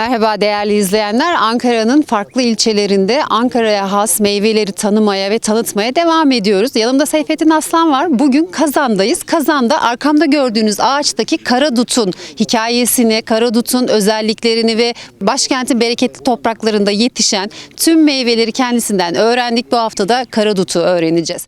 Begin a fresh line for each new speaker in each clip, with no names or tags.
Merhaba değerli izleyenler. Ankara'nın farklı ilçelerinde Ankara'ya has meyveleri tanımaya ve tanıtmaya devam ediyoruz. Yanımda Seyfettin Aslan var. Bugün Kazan'dayız. Kazan'da arkamda gördüğünüz ağaçtaki karadutun hikayesini, karadutun özelliklerini ve başkentin bereketli topraklarında yetişen tüm meyveleri kendisinden öğrendik. Bu hafta da karadutu öğreneceğiz.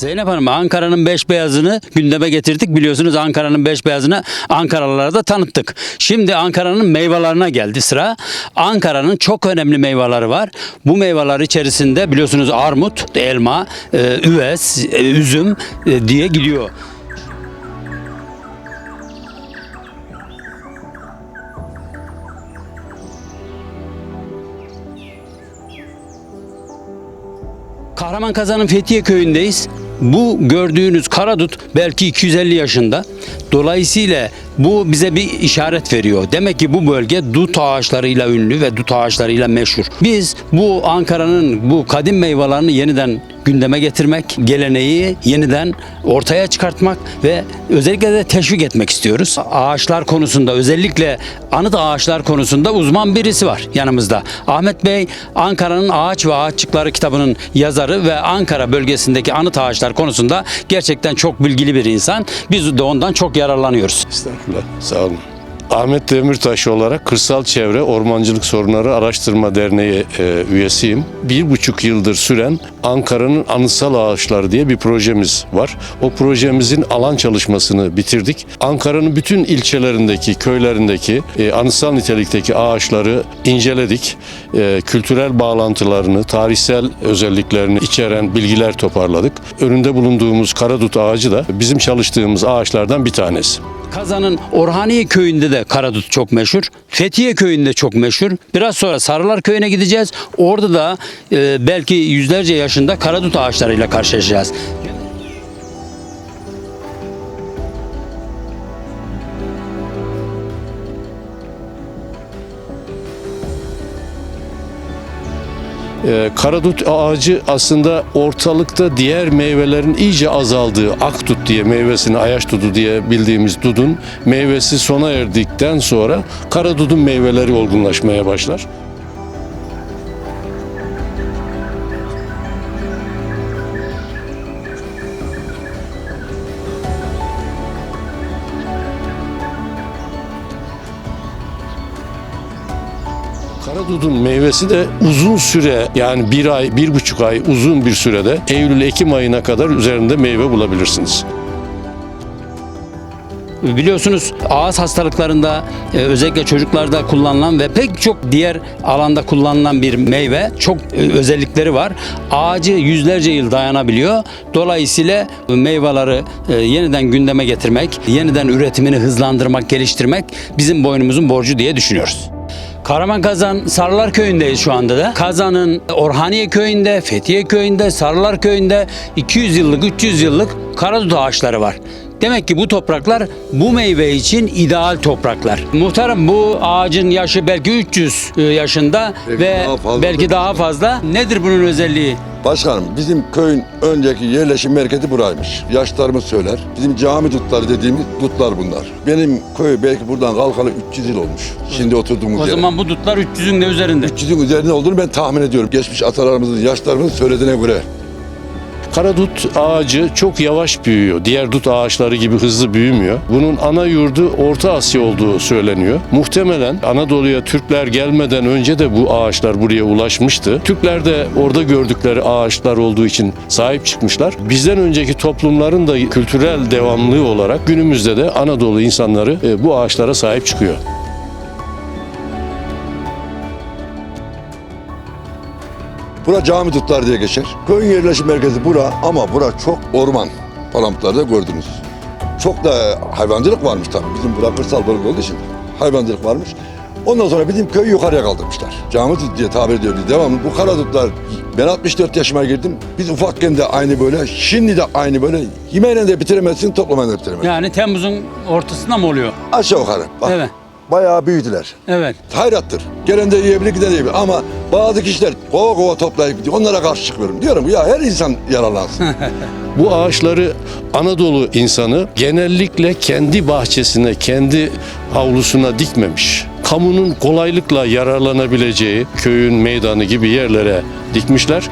Zeynep Hanım Ankara'nın beş beyazını gündeme getirdik. Biliyorsunuz Ankara'nın beş beyazını Ankaralılara da tanıttık. Şimdi Ankara'nın meyvelerine geldi sıra. Ankara'nın çok önemli meyveleri var. Bu meyveler içerisinde biliyorsunuz armut, elma, e, üves, e, üzüm e, diye gidiyor. Kahraman Kazan'ın Fethiye köyündeyiz. Bu gördüğünüz karadut belki 250 yaşında. Dolayısıyla bu bize bir işaret veriyor. Demek ki bu bölge dut ağaçlarıyla ünlü ve dut ağaçlarıyla meşhur. Biz bu Ankara'nın bu kadim meyvelerini yeniden gündeme getirmek, geleneği yeniden ortaya çıkartmak ve özellikle de teşvik etmek istiyoruz. Ağaçlar konusunda özellikle anıt ağaçlar konusunda uzman birisi var yanımızda. Ahmet Bey Ankara'nın Ağaç ve Ağaççıkları kitabının yazarı ve Ankara bölgesindeki anıt ağaçlar konusunda gerçekten çok bilgili bir insan. Biz de ondan çok yararlanıyoruz.
Estağfurullah. Sağ olun. Ahmet Demirtaş olarak Kırsal Çevre Ormancılık Sorunları Araştırma Derneği e, üyesiyim. Bir buçuk yıldır süren Ankara'nın Anıtsal Ağaçları diye bir projemiz var. O projemizin alan çalışmasını bitirdik. Ankara'nın bütün ilçelerindeki, köylerindeki e, anıtsal nitelikteki ağaçları inceledik. E, kültürel bağlantılarını, tarihsel özelliklerini içeren bilgiler toparladık. Önünde bulunduğumuz karadut ağacı da bizim çalıştığımız ağaçlardan bir tanesi.
Kazan'ın Orhaniye köyünde de karadut çok meşhur. Fethiye köyünde çok meşhur. Biraz sonra Sarılar köyüne gideceğiz. Orada da e, belki yüzlerce yaşında karadut ağaçlarıyla karşılaşacağız.
Ee, karadut ağacı aslında ortalıkta diğer meyvelerin iyice azaldığı akdut diye meyvesini ayaş dudu diye bildiğimiz dudun meyvesi sona erdikten sonra karadudun meyveleri olgunlaşmaya başlar. Karadudun meyvesi de uzun süre yani bir ay, bir buçuk ay uzun bir sürede Eylül-Ekim ayına kadar üzerinde meyve bulabilirsiniz.
Biliyorsunuz ağız hastalıklarında e, özellikle çocuklarda kullanılan ve pek çok diğer alanda kullanılan bir meyve. Çok e, özellikleri var. Ağacı yüzlerce yıl dayanabiliyor. Dolayısıyla meyveleri e, yeniden gündeme getirmek, yeniden üretimini hızlandırmak, geliştirmek bizim boynumuzun borcu diye düşünüyoruz. Kahraman Kazan Sarılar Köyü'ndeyiz şu anda da. Kazan'ın Orhaniye Köyü'nde, Fethiye Köyü'nde, Sarılar Köyü'nde 200 yıllık, 300 yıllık karadut ağaçları var. Demek ki bu topraklar bu meyve için ideal topraklar. Muhtarım bu ağacın yaşı belki 300 yaşında
Belki
ve
daha fazla.
belki daha fazla. Nedir bunun özelliği?
Başkanım bizim köyün önceki yerleşim merkezi buraymış. Yaşlarımız söyler. Bizim cami dutları dediğimiz dutlar bunlar. Benim köy belki buradan kalkalı 300 yıl olmuş. Şimdi oturduğumuz
O
yer.
zaman bu dutlar 300'ün de üzerinde.
300'ün üzerinde olduğunu ben tahmin ediyorum. Geçmiş atalarımızın, yaşlarımızın söylediğine göre.
Karadut ağacı çok yavaş büyüyor. Diğer dut ağaçları gibi hızlı büyümüyor. Bunun ana yurdu Orta Asya olduğu söyleniyor. Muhtemelen Anadolu'ya Türkler gelmeden önce de bu ağaçlar buraya ulaşmıştı. Türkler de orada gördükleri ağaçlar olduğu için sahip çıkmışlar. Bizden önceki toplumların da kültürel devamlılığı olarak günümüzde de Anadolu insanları e, bu ağaçlara sahip çıkıyor.
Bura cami dutlar diye geçer. Köyün yerleşim merkezi bura ama bura çok orman. Palamutlarda gördünüz. Çok da hayvancılık varmış tabii. Bizim bura kırsal bölge olduğu için hayvancılık varmış. Ondan sonra bizim köyü yukarıya kaldırmışlar. Cami dut diye tabir ediyor. Devamlı bu karadutlar ben 64 yaşıma girdim. Biz ufakken de aynı böyle, şimdi de aynı böyle. Yemeğine de bitiremezsin, toplamayla da bitiremezsin.
Yani Temmuz'un ortasında mı oluyor?
Aşağı yukarı. Bak,
Evet.
Bayağı büyüdüler.
Evet.
Hayrattır. Gelen de yiyebilir, giden de yiyebilir. Ama bazı kişiler kova kova toplayıp gidiyor. Onlara karşı çıkıyorum. Diyorum ya her insan yararlansın.
Bu ağaçları Anadolu insanı genellikle kendi bahçesine, kendi havlusuna dikmemiş. Kamunun kolaylıkla yararlanabileceği köyün meydanı gibi yerlere dikmişler.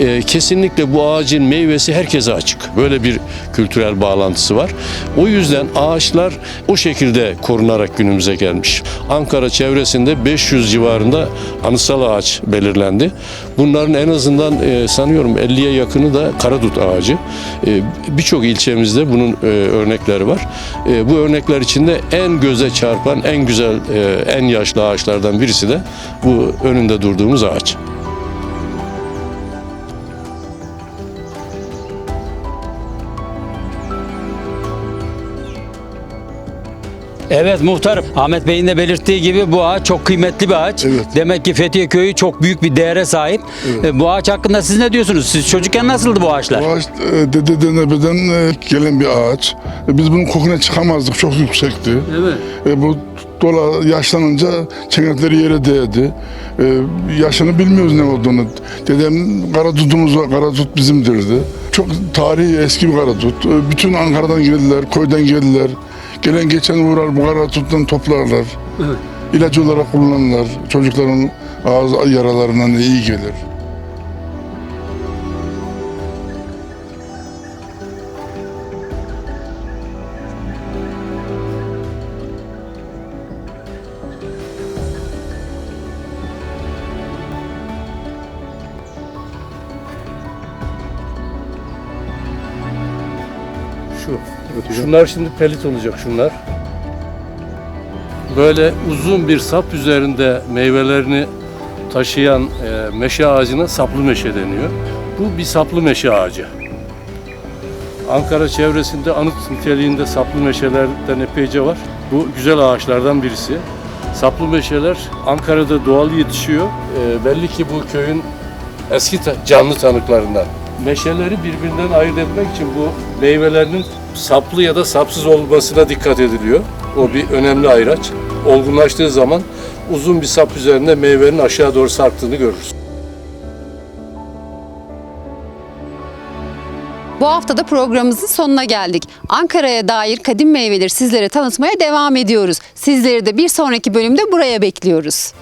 Ee, kesinlikle bu ağacın meyvesi herkese açık. Böyle bir kültürel bağlantısı var. O yüzden ağaçlar o şekilde korunarak günümüze gelmiş. Ankara çevresinde 500 civarında anısal ağaç belirlendi. Bunların en azından e, sanıyorum 50'ye yakını da karadut ağacı. E, Birçok ilçemizde bunun e, örnekleri var. E, bu örnekler içinde en göze çarpan, en güzel, e, en yaşlı ağaçlardan birisi de bu önünde durduğumuz ağaç.
Evet muhtarım. Ahmet Bey'in de belirttiği gibi bu ağaç çok kıymetli bir ağaç.
Evet.
Demek ki Fethiye Köyü çok büyük bir değere sahip. E, Bu ağaç hakkında siz ne diyorsunuz? Siz çocukken nasıldı bu ağaçlar?
Bu ağaç e, dededen ebeden e, gelen bir ağaç. E, Biz bunun kokuna çıkamazdık, çok yüksekti.
Evet.
E, bu dola yaşlanınca çenekleri yere değdi. E, yaşını bilmiyoruz ne olduğunu. Dedem kara tutumuz var, kara tut bizimdirdi. Çok tarihi eski bir kara tut. E, bütün Ankara'dan geldiler, köyden geldiler. Gelen geçen uğrar bu kara tuttan toplarlar. İlaç olarak kullanırlar. Çocukların ağız yaralarından iyi gelir.
Şu. Şunlar şimdi pelit olacak şunlar. Böyle uzun bir sap üzerinde meyvelerini taşıyan e, meşe ağacına saplı meşe deniyor. Bu bir saplı meşe ağacı. Ankara çevresinde anıt niteliğinde saplı meşelerden epeyce var. Bu güzel ağaçlardan birisi. Saplı meşeler Ankara'da doğal yetişiyor. E, belli ki bu köyün eski ta- canlı tanıklarından. Meşeleri birbirinden ayırt etmek için bu meyvelerinin saplı ya da sapsız olmasına dikkat ediliyor. O bir önemli ayraç. Olgunlaştığı zaman uzun bir sap üzerinde meyvenin aşağı doğru sarktığını görürüz.
Bu hafta da programımızın sonuna geldik. Ankara'ya dair kadim meyveleri sizlere tanıtmaya devam ediyoruz. Sizleri de bir sonraki bölümde buraya bekliyoruz.